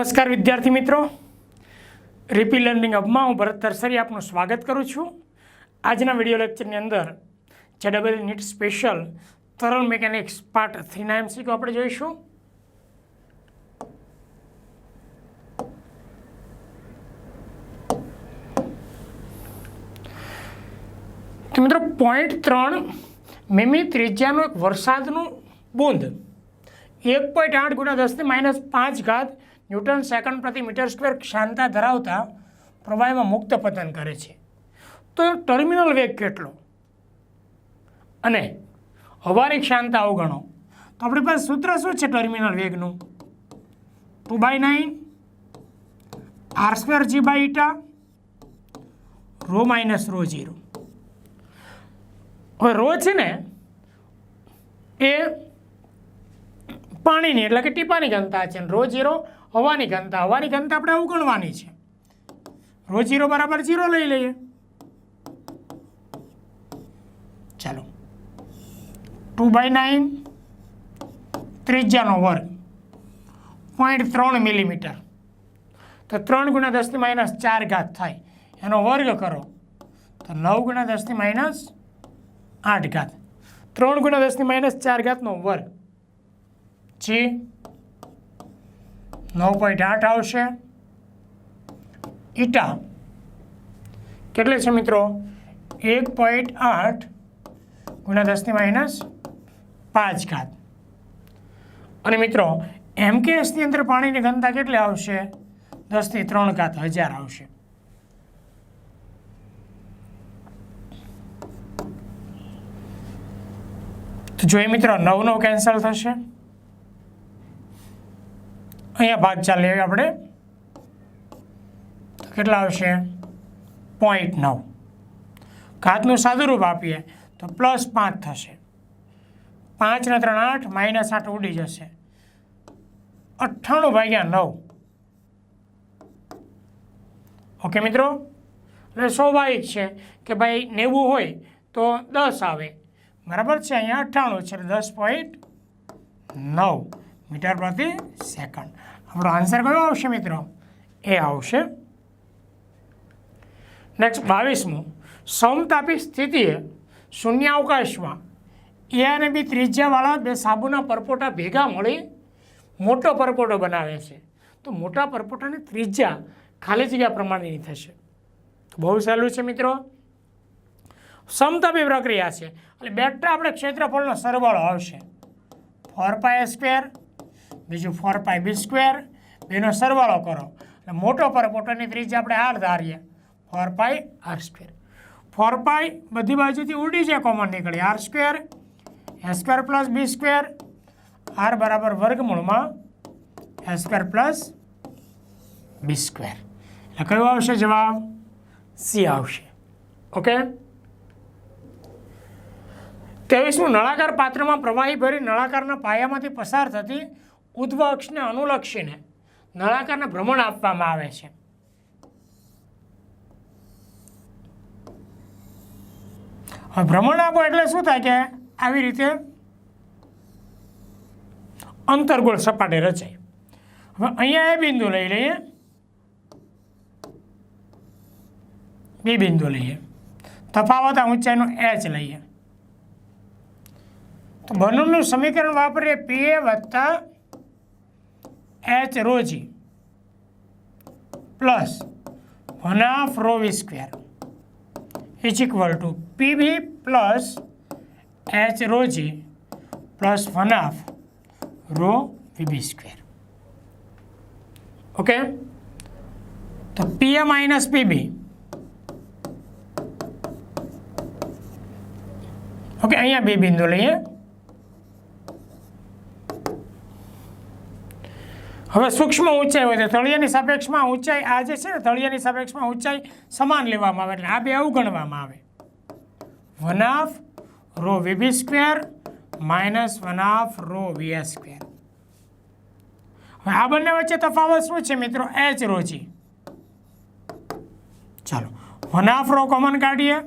નમસ્કાર વિદ્યાર્થી મિત્રો. રિપી લર્નિંગ હબમાં હું ભરત તરસરી આપનું સ્વાગત કરું છું. આજના વીડિયો લેક્ચરની અંદર જે ડબલ નીટ સ્પેશિયલ તરલ મિકેનિક્સ પાર્ટ થ્રીના એમસીક્યુ આપણે જોઈશું. તો મિત્રો પોઈન્ટ ત્રણ મેમી ત્રિજ્યાનું એક વરસાદનું બુંદ. એક પોઈન્ટ આઠ ગુણ્યા દસની માઇનસ પાંચ ઘાત ન્યૂટન સેકન્ડ પ્રતિ મીટર સ્ક્વેર ક્ષાંતા ધરાવતા પ્રવાહીમાં મુક્ત પતન કરે છે. તો ટર્મિનલ વેગ કેટલો? અને હવાની ક્ષાંતા અવગણો. તો આપણી પાસે સૂત્ર શું છે terminal વેગનું? Two by nine, R square G by eta rho minus rho zero હવે રો છે ને, એ પાણીની, એટલે કે ટીપાની ઘનતા છે. રો જીરો હવાની ઘનતા. હવાની ઘનતા આપણે અવગણવાની છે. રો જીરો બરાબર જીરો લઈ લઈએ. ચાલો. ટુ બાય નાઇન ત્રિજ્યાનો વર્ગ. પોઈન્ટ ત્રણ મિલીમીટર. તો ત્રણ ગુણ્યા દસની માઇનસ ચાર ઘાત થાય. એનો વર્ગ કરો. તો નવ ગુણ્યા દસની માઇનસ આઠ ઘાત. ત્રણ ગુણ્યા દસની માઇનસ ચાર ઘાતનો વર્ગ. જી? નવ પોઈન્ટ આઠ આવશે. ઈટા. કેટલી છે મિત્રો? એક પોઈન્ટ આઠ ગુણ્યા દસની માઇનસ પાંચ ઘાત. અને મિત્રો, એમ કે એસની અંદર પાણીની ઘનતા કેટલી આવશે? દસથી ત્રણ ઘાત હજાર આવશે. તો જોઈએ મિત્રો, નવ નવ કેન્સલ થશે. અહીંયા ભાગ ચાલે આપણે. કેટલા આવશે? પોઈન્ટ નવ. ઘાતનું સાદુરૂપ આપીએ તો પ્લસ પાંચ થશે. પાંચ ને ત્રણ આઠ માઇનસ આઠ ઉડી જશે. અઠ્ઠાણું ભાગ્યા નવ. ઓકે મિત્રો? એટલે સ્વાભાવિક છે કે ભાઈ નેવું હોય તો દસ આવે. બરાબર છે? અહીંયા અઠ્ઠાણું છે દસ પોઈન્ટ નવ મીટર પ્રતિ સેકન્ડ. આપણો આન્સર કયો આવશે મિત્રો? એ આવશે. નેક્સ્ટ બાવીસમું. સમતાપી સ્થિતિએ શૂન્ય અવકાશમાં એ અને બી ત્રિજ્યાવાળા બે સાબુના પરપોટા ભેગા મળી મોટો પરપોટો બનાવે છે. તો મોટા પરપોટાની ત્રિજ્યા ખાલી જગ્યા પ્રમાણેની થશે. તો બહુ સહેલું છે મિત્રો. સમતાપી પ્રક્રિયા છે. એટલે બેટા આપણે ક્ષેત્રફળનો સરવાળો આવશે. ફોર પાય સ્ક્વેર બીજું ફોર પાય બી સ્ક્વેર બેનો સરવાળો કરો. એટલે મોટો પર મોટોની ત્રિજ્યા આપણે આર ધારીએ. Four pi R square four pi બધી બાજુથી ઉડી છે કોમન નીકળી. R square A square plus B square R બરાબર વર્ગમૂળમાં A square plus B square એટલે કયો આવશે જવાબ? સી આવશે. ઓકે ત્રેવીસમું નળાકાર પાત્રમાં પ્રવાહી ભરી નળાકારના પાયામાંથી પસાર થતી અક્ષને અનુલક્ષીને નળાકારને ભ્રમણ આપવામાં આવે છે. ભ્રમણ આપો એટલે શું થાય કે આવી રીતે અંતર્ગોળ સપાટી રચાય. હવે અહીંયા એ બિંદુ લઈ લઈએ. બી બિંદુ લઈએ. તફાવત આ ઊંચાઈનો એચ લઈએ. તો બંનેનું સમીકરણ વાપરીએ પી એ વત્તા H rho g plus one half rho V square is equal to P B plus H rho g plus one half rho V B square okay તો P A minus P B okay અહીંયા બે બિંદુ લઈએ હવે સૂક્ષ્મ ઊંચાઈ હોય તો તળિયાની સાપેક્ષમાં ઊંચાઈ આ જે છે ને તળિયાની સાપેક્ષમાં ઊંચાઈ સમાન લેવામાં આવે એટલે આ બે અવગણવામાં આવે. One half rho V B square minus one half rho V S square હવે આ બંને વચ્ચે તફાવત શું છે મિત્રો? એચ રોજી ચાલો વન હાફ રો કોમન કાઢીએ.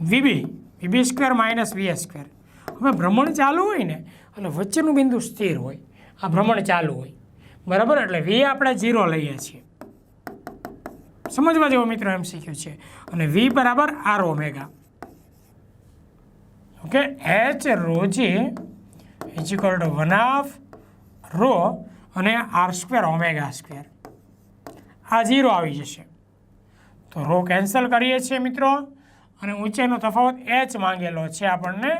V B V B square minus V S square હવે ભ્રમણ ચાલુ હોય ને, એટલે વચ્ચેનું બિંદુ સ્થિર હોય. આ ભ્રમણ ચાલુ હોય. બરાબર? એટલે વી આપણે ઝીરો લઈએ છીએ. સમજવા જેવો મિત્રો એમ શીખ્યું છે. અને વી બરાબર R omega okay H rho g is equal to one half rho અને આર સ્ક્વેર ઓમેગા સ્ક્વેર આ ઝીરો આવી જશે. તો રો કેન્સલ કરીએ છીએ મિત્રો. અને ઊંચાઈનો તફાવત એચ માંગેલો છે આપણને.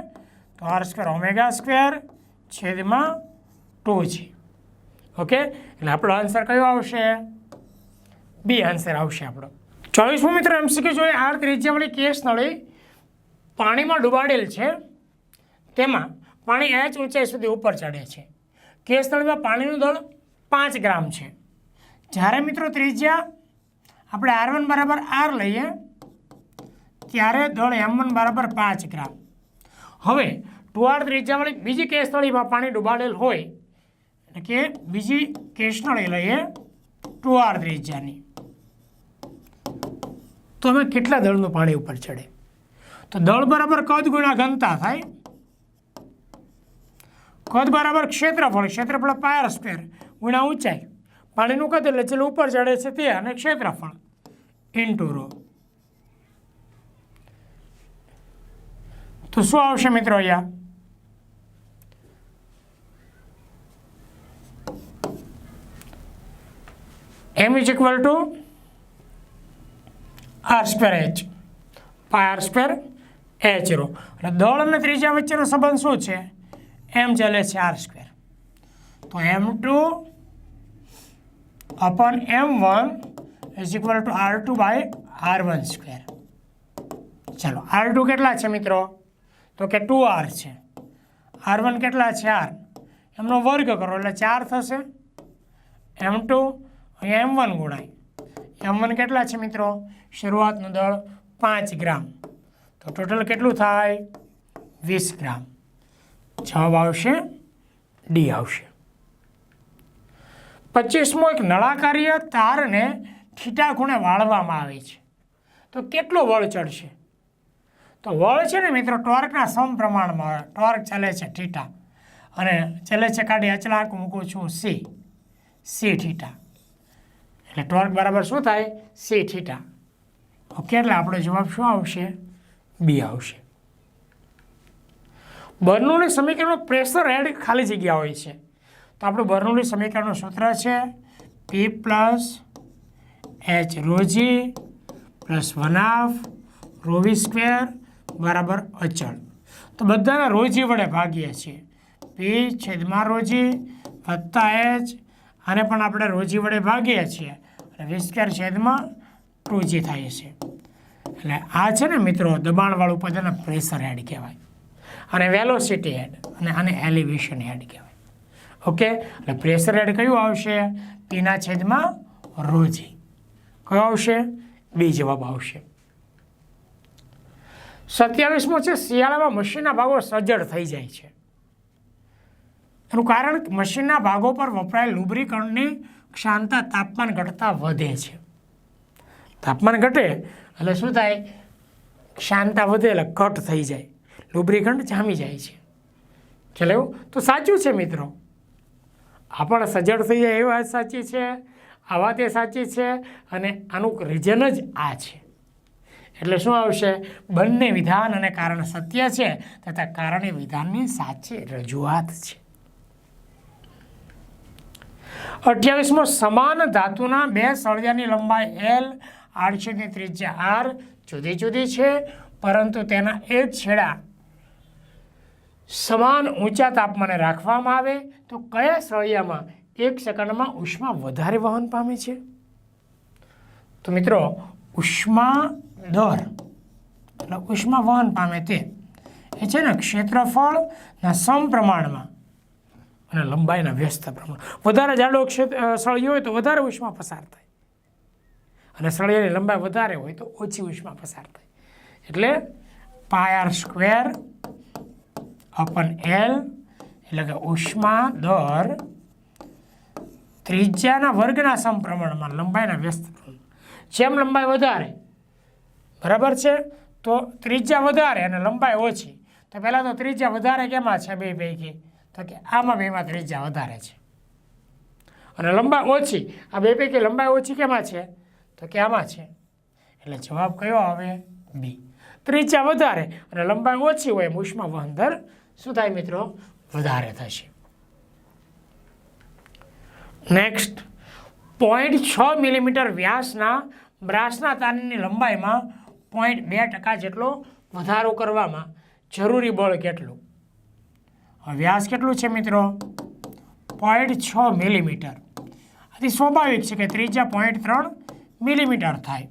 તો આર સ્ક્વેર ઓમેગા સ્ક્વેર છેદમાં ટુ છે ઓકે? એટલે આપણો આન્સર કયો આવશે? બી આન્સર આવશે આપણો. ચોવીસમો મિત્ર એમસીક્યુ જોઈએ. આર ત્રિજ્યાવાળી કેસ નળી પાણીમાં ડુબાડેલ છે. તેમાં પાણી એચ ઊંચાઈ સુધી ઉપર ચડે છે. કેસ નળીમાં પાણીનું દળ પાંચ ગ્રામ છે. જ્યારે મિત્રો ત્રિજ્યા આપણે આર વન બરાબર આર લઈએ, ત્યારે દળ એમ વન બરાબર પાંચ ગ્રામ. હવે ટુ આર ત્રિજ્યાવાળી બીજી કેસ નળીમાં પાણી ડૂબાડેલ હોય કે બીજી નળી લઈએ ટુ આર ત્રિજ્યાની. તો અમે કેટલા દળનું પાણી ઉપર ચડે? તો દળ બરાબર કદ ગુણ્યા ઘનતા થાય? કદ બરાબર ક્ષેત્રફળ ક્ષેત્રફળ પાયર સ્ક્વેર ગુણ્યા ઊંચાઈ. પાણીનું કદ એટલે છેલ્લે ઉપર ચડે છે તે અને ક્ષેત્રફળ. ઇન્ટુ રો તો શું આવશે મિત્રો અહીંયા? M is equal to R square H pi R square H rho. એટલે દળ અને ત્રીજા વચ્ચેનો સંબંધ શું છે? એમ ચાલે છે આર સ્ક્વેર તો M two upon M one is equal to R two by R one square ચાલો આર ટુ કેટલા છે મિત્રો? તો કે ટુ આર છે. આર વન કેટલા છે? આર એમનો વર્ગ કરો, એટલે ચાર થશે. એમ ટુ અહીંયા એમ વન ગુણાય એમ વન કેટલા છે મિત્રો? શરૂઆતનું દળ પાંચ ગ્રામ. તો ટોટલ કેટલું થાય? વીસ ગ્રામ. જવાબ આવશે ડી આવશે. પચીસમો એક નળાકારીય તારને થીટા ખૂણે વાળવામાં આવે છે. તો કેટલો વળ ચડશે? તો વળ છે ને મિત્રો, ટોર્કના સમપ્રમાણમાં ટોર્ક ચાલે છે થીટા. અને ચાલે છે કાઢી અચલાક મૂકું છું સી સી થીટા. એટલે ટોર્ક બરાબર શું થાય? સી થીટા ઓકે, એટલે આપણો જવાબ શું આવશે? બી આવશે. બર્નોલી સમીકરણનું પ્રેશર હેડ ખાલી જગ્યા હોય છે. તો આપણું બર્નોલી સમીકરણનું સૂત્ર છે P plus H rho g plus one half rho V square બરાબર અચળ. તો બધાના રોજી વડે ભાગીએ છીએ. પી છેદમાં રોજી વત્તા એચ આને પણ આપણે રોજી વડે ભાગીએ છીએ. અને વી છેદમાં ટુ થાય છે. એટલે આ છે ને મિત્રો, દબાણવાળું પદ એને પ્રેશર હેડ કહેવાય. અને વેલોસિટી હેડ અને આને એલિવેશન હેડ કહેવાય. ઓકે? એટલે પ્રેશર હેડ કયું આવશે? પીના છેદમાં રોજી. કયો આવશે? બી જવાબ આવશે. સત્યાવીસમો છે, શિયાળામાં મશીનના ભાગો સજ્જડ થઈ જાય છે. એનું કારણ મશીનના ભાગો પર વપરાયેલ લુબ્રિકન્ટની ક્ષાંતા તાપમાન ઘટતા વધે છે. તાપમાન ઘટે એટલે શું થાય? ક્ષાંતા વધે એટલે ઘટ થઈ જાય. લુબ્રિકન્ટ જામી જાય છે. ચાલે તો સાચું છે મિત્રો. આ પણ સજ્જડ થઈ જાય એ વાત સાચી છે. આ વાત એ સાચી છે અને આનું રીઝન જ આ છે. એટલે શું આવશે? બંને વિધાન અને કારણ સત્ય છે તથા કારણે વિધાનની સાચી રજૂઆત છે. અઠ્યાવીસમો સમાન ધાતુના બે સળિયાની લંબાઈ એલ આડછેદની ત્રિજ્યા આર જુદી જુદી છે, પરંતુ તેના એ છેડા સમાન ઊંચા તાપમાને રાખવામાં આવે, તો કયા સળિયામાં એક સેકન્ડમાં ઉષ્મા વધારે વહન પામે છે? તો મિત્રો, ઉષ્મા દર, એટલે ઉષ્મા વહન પામે તે, એ છે ને ક્ષેત્રફળના સમપ્રમાણમાં. અને લંબાઈના વ્યસ્ત પ્રમાણ. વધારે જાડો ક્ષેત્ર સળિયો હોય તો વધારે ઉષ્મા પસાર થાય. અને સળિયાની લંબાઈ વધારે હોય તો ઓછી ઉષ્મા પસાર થાય. એટલે પાયર સ્ક્વેર અપન એલ એટલે કે ઉષ્મા દર ત્રિજ્યાના વર્ગના સમપ્રમાણમાં લંબાઈના વ્યસ્ત જેમ લંબાઈ વધારે, બરાબર છે? તો ત્રિજ્યા વધારે અને લંબાઈ ઓછી. તો પહેલાં તો ત્રિજ્યા વધારે કેમાં છે? બે પૈકી. તો કે આમાં બેમાં ત્રિજ્યા વધારે છે. અને લંબાઈ ઓછી, આ બે પૈકી લંબાઈ ઓછી કેમાં છે? તો કે આમાં છે. એટલે જવાબ કયો આવે? બી ત્રિજ્યા વધારે અને લંબાઈ ઓછી હોય એમ ઉષ્મા વહન દર શું થાય મિત્રો, વધારે થશે. નેક્સ્ટ પોઈન્ટ છ મિલીમીટર વ્યાસના બ્રાસના તારની લંબાઈમાં પોઈન્ટ બે ટકા જેટલો વધારો કરવામાં જરૂરી બળ કેટલું? વ્યાસ કેટલું છે મિત્રો? પોઈન્ટ છ મિલીમીટર આથી સ્વાભાવિક છે કે ત્રીજા પોઈન્ટ ત્રણ મિલીમીટર થાય.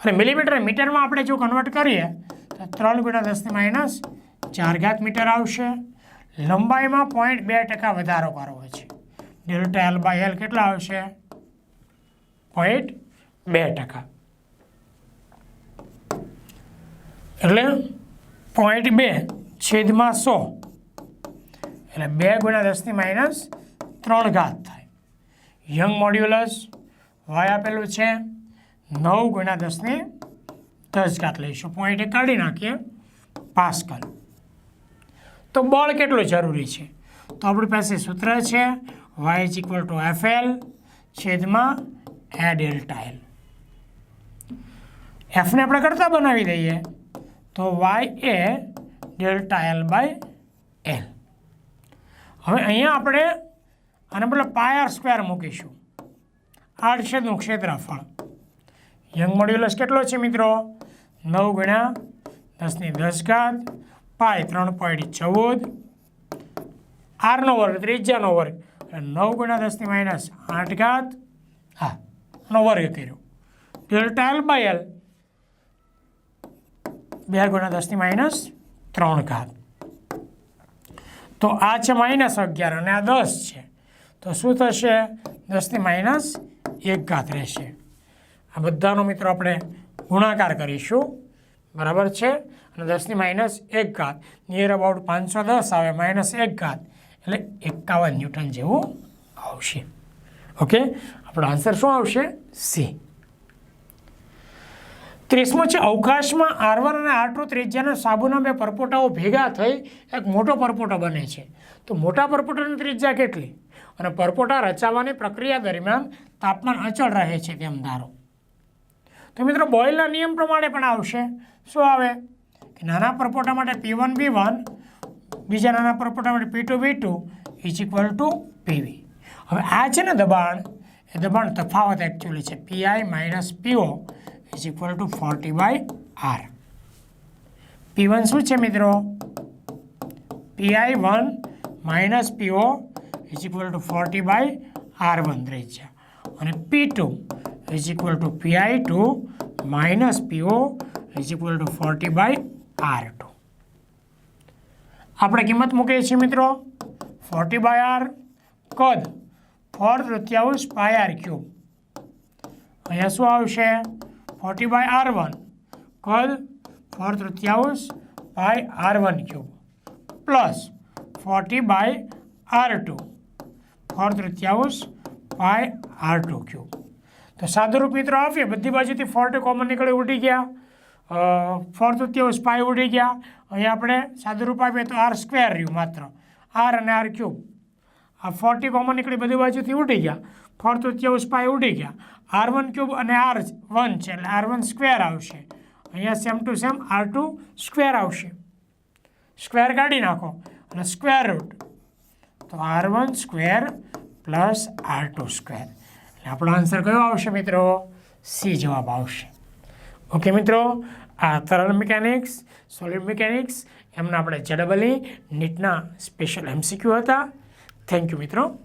અને મિલીમીટર મીટરમાં આપણે જો કન્વર્ટ કરીએ, તો ત્રણ ગુણ્યા દસની માઇનસ ચાર ઘાત મીટર આવશે. લંબાઈમાં પોઈન્ટ બે ટકા વધારો કરવો છે. ડેલ્ટા એલ બાય એલ કેટલા આવશે? પોઈન્ટ બે ટકા. એટલે પોઈન્ટ બે છેદમાં સો. એટલે બે ગુણ્યા દસની માઇનસ ત્રણ ઘાત થાય. યંગ મોડ્યુલસ વાય આપેલું છે. નવ ગુણ્યા દસની દસ ઘાત લઈશું. પોઈન્ટ કાઢી નાખીએ. પાસ્કલ તો બળ કેટલું જરૂરી છે? તો આપણી પાસે સૂત્ર છે. Y is equal to F L છેદમાં એ ડેલ્ટા એલ એફને આપણે કરતા બનાવી દઈએ. તો Y A delta L by L હવે અહીંયા આપણે આને બદલે પાયર સ્ક્વેર મૂકીશું. આડછેદનું ક્ષેત્રફળ. યંગ મોડ્યુલસ કેટલો છે મિત્રો? નવ ગુણ્યા દસની દસ ઘાત પાય ત્રણ પોઈન્ટ ચૌદ. આરનો વર્ગ ત્રીજાનો વર્ગ. નવ ગુણ્યા દસની માઇનસ આઠ ઘાત હા, નો વર્ગ કર્યો ડેલ્ટા એલ બાય એલ બે ગુણ્યા દસની માઇનસ ત્રણ ઘાત. તો આ છે માઇનસ અગિયાર અને આ દસ છે. તો શું થશે? દસની માઇનસ એક ઘાત રહેશે. આ બધાનો મિત્રો આપણે ગુણાકાર કરીશું. બરાબર છે? અને દસની માઇનસ એક ઘાત. નિયર અબાઉટ પાંચસો દસ આવે માઇનસ એક ઘાત. એટલે એકાવન ન્યૂટન જેવું આવશે. ઓકે આપણો આન્સર શું આવશે? સી ત્રીસમો છે, અવકાશમાં આર વન અને આર ટુ ત્રિજ્યાના સાબુના બે પરપોટાઓ ભેગા થઈ એક મોટો પરપોટો બને છે. તો મોટા પરપોટાની ત્રિજ્યા કેટલી? અને પરપોટા રચાવવાની પ્રક્રિયા દરમિયાન તાપમાન અચળ રહે છે તેમ ધારો. તો મિત્રો બોઇલના નિયમ પ્રમાણે પણ આવશે. શું આવે? કે નાના પરપોટા માટે પી વન બી વન બીજા નાના પરપોટા માટે P two B two is equal to P V હવે આ છે ને દબાણ. એ દબાણ તફાવત એકચ્યુઅલી છે. P I minus P O is equal to forty by R P one શું છે મિત્રો? P I one minus P O is equal to forty by R one રહી છે. અને P two is equal to P I two minus P O is equal to forty by R two આપણે કિંમત મૂકીએ છીએ મિત્રો. Forty by R કદ four તૃતીયાંશ પાય આર ક્યુબ અહીંયા શું આવશે? Forty by R one. કદ ફોર તૃતીયાંશ by R one cube. Plus forty by R two. Four તૃતીયાંશ બાય આર ટુ ક્યુબ. તો સાદુરૂપ મિત્રો આપીએ. બધી બાજુથી ફોર્ટી કોમન નીકળી ઉડી ગયા. ફોર તૃતીયાંશ પાય ઉડી ગયા. અહીં આપણે સાદુરૂપ આપીએ તો આર સ્ક્વેર રહ્યું માત્ર. આર અને આર ક્યુબ. આ ફોર્ટી કોમન નીકળી બધી બાજુથી ઉડી ગયા. ફોર તૃતીયાંશ પાય ઉડી ગયા. આર વન ક્યુબ અને આર વન છે, એટલે આર વન સ્ક્વેર આવશે. અહીંયા same to same R two square આવશે. સ્ક્વેર કાઢી નાખો અને સ્ક્વેર રૂટ. તો R one square plus R two square. એટલે આપણો આન્સર કયો આવશે મિત્રો? સી જવાબ આવશે. ઓકે મિત્રો, આ તરલ મિકેનિક્સ, સોલિડ મિકેનિક્સ, એમના આપણે જડબલી, નીટના સ્પેશિયલ એમસીક્યુ હતા. થેન્ક યુ મિત્રો.